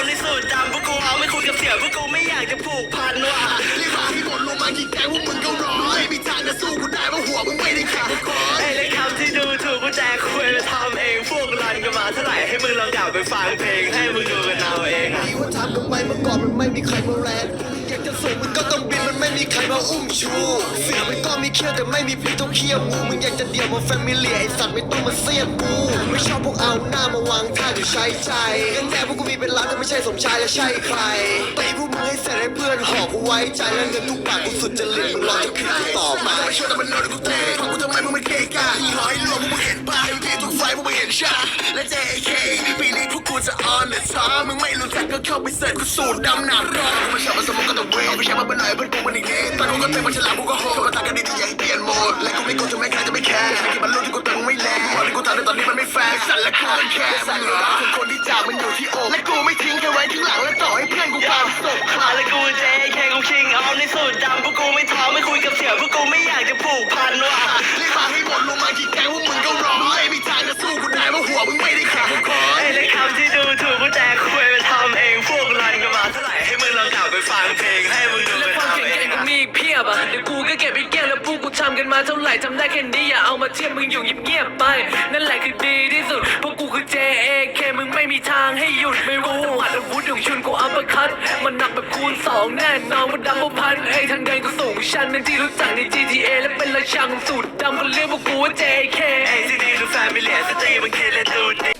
คิงเอาในสุดดำพวกกูเอาไม่คุยกับเสี่ยวพวกกูไม่อยากจะผูกพันว่ะรีบมาให้หมดลงมากี่แกงพวกมึงก็ร้อยไม่มีทางจะสู้กูได้เพราะหัวมึงไม่ได้แข็งพอไอ้เล็กคำที่ดูถูกกูแจกคุยแล้วทำเองพวกรันกันมาเท่าไหร่ให้มึงลองกลับไปฟังเพลงให้มึงดูกันเอาเองดีว่าทำกันไปเมื่อก่อนมันไม่มีใครมาแรงอยากจะสูงมึงก็ต้องบินมันไม่มีใครมาอุ้มชูเสือ คี้ยวแต่ไม่มีพิษต้องเขี้ยวงูมึงอยากจะเดี่ยวมาแฟมิเลียไอสัตว์ไม่ต้องมาเสียดกูไม่ชอบพวกเอาหน้ามาวางท่าหรือใช้ใจกันแต่พวกกูมีเป็นล้านแต่ไม่ใช่สมชายและใช่ใครตีพวกมึงให้เสร็จให้เพื่อนหอกกูไว้ใจแล้วเงินทุกบาทกูสุดจะเหลือมึงรอจะขึ้นกูต่อมาช่วยแต่มันนอนกูเตะฟังกูทำไมมึงไม่เกะกะหอยรวมพวกมึงเห็นป่ะที่ทุกไฟพวกมึงเห็นชาและ JK ปีนี้พวกกูจะ on the top มึงไม่รู้จักก็เข้าไปเสิร์ชกูสูตรดำหนักร้อนกูไม่ชอบมาสมองก็ต้องเวทไม่ใช่มาเป็นหน่อยเพื่อนกูมันอีกนิดตอนกูก็เต็มมันฉลาดกูก็โหดมาตากันดีๆอย่ให้เปลี่ยนโหมดและกูไม่โกงจะไม่ใครจะไม่แคร์แค่ที่มันรู้ที่กูตึงไม่แรงพอที่กูทำในตอนนี้มันไม่แฟร์สั่นและกูก็แค่สั่นรักคนคนที่จากมันอยู่ที่อกและกูไม่ทิ้งแค่ไว้ที่หลังและต่อให้เพื่อนกูพาไปส่งคลาอะไรกูเจแค่กูคิงเอาในสุดดำพวกกูไม่ท้อไม่คุยกับเสี่ยวพวกกูไม่อยากจะผูกพันว่ะรีบมาให้หมดลงมากี่แกงพวกมึงก็ร้องไม่มีทางจะสู้กูได้เพราะหัวมึงไม่ได้แข็งพอไอ้เล็กคำที่ดูถูกกูแจกคุยไปทำเองพวกรันกันมาเท่าไหร่ให้มึงลองกลับไปฟังเพลงให้ กกูทำกันมาเท่าไหร่ทำได้แค่นี้อย่าเอามาเทียบมึงอยู่เงียบๆไป นั่นแหละคือดีที่สุดพวกกูคือ JAK มึงไม่มีทางให้หยุดไม่รู้จังหวัดอาวุธของชุนกูอัปเปอร์คัตมันหนักแบบคูณสองแน่นอนมันดังกว่าพันเอ้ทางเดินกูสูงชันเป็นที่รู้จักใน GTA และเป็นราชาของสูตรดำคนเรียกพวกกูว่า JK ไอ้ที่นี่คือแฟมิเลียสตรีมันคิดและดูดี